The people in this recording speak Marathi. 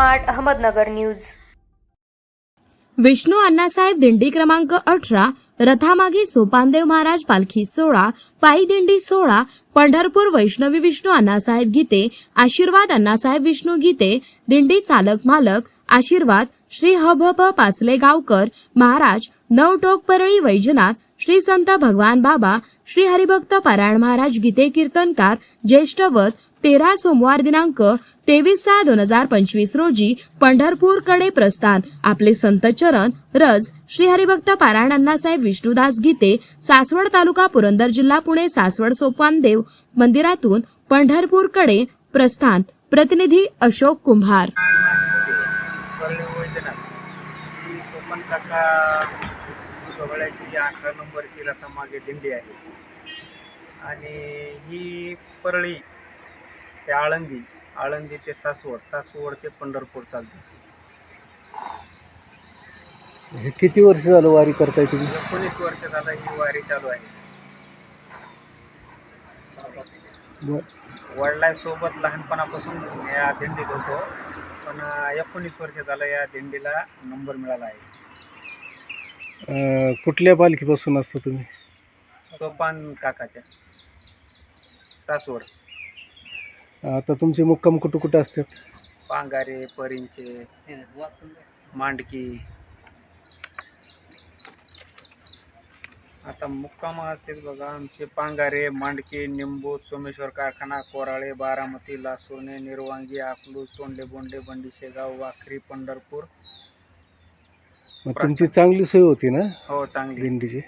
Smart Ahmednagar news. Vishnu Annasaheb दिंडी क्रमांक अठरा रथामागे सोपानदेव महाराज पालखी सोहळा पायी दिंडी सोहळा पंढरपूर वैष्णवी विष्णू अण्णासाहेब गीते आशीर्वाद अण्णासाहेब विष्णू गीते दिंडी चालक मालक आशीर्वाद श्री हभ पाचले गावकर महाराज नवटोक परळी वैजनाथ श्री संत भगवान बाबा श्री हरिभक्त पारायण महाराज गीते कीर्तनकार ज्येष्ठवत तेरा सोमवार दिनांक तेवीस सहा दोन हजार पंचवीस रोजी पंढरपूरकडे प्रस्थान. आपले संत चरण रज श्री हरिभक्त पारायण अण्णासाहेब विष्णुदास गीते सासवड तालुका पुरंदर जिल्हा पुणे सासवड सोपानदेव मंदिरातून पंढरपूरकडे प्रस्थान. प्रतिनिधी अशोक कुंभार. सोहळ्याची नंबरची दिंडी आहे आणि ही परळी ते आळंदी आळंदी ते सासवड सासवड ते पंढरपूर चालते. हे किती वर्ष झालं वारी करताय तुम्ही? एकोणीस वर्ष झालं ही वारी चालू आहे. बर. वडिलांसोबत लहानपणापासून या दिंडीत होतो पण एकोणीस वर्ष झालं या दिंडीला नंबर मिळाला आहे. अं, कुठल्या पालखीपासून असता तुम्ही? सोपान काकाच्या सासवड. आता तुमचे मुक्काम कुठं कुठं असतात? पांगारे परिंचे मांडकी. आता मुक्काम असतील बघा आमचे पांगारे मांडकी निंबू सोमेश्वर कारखाना कोराळे बारामती लासुर्णे निर्वांगी अकलूज तोंडे बोंडे बंडी शेगाव वाखरी पंढरपूर. मग तुमची चांगली सोय होती ना? हो चांगली. दिंडीची?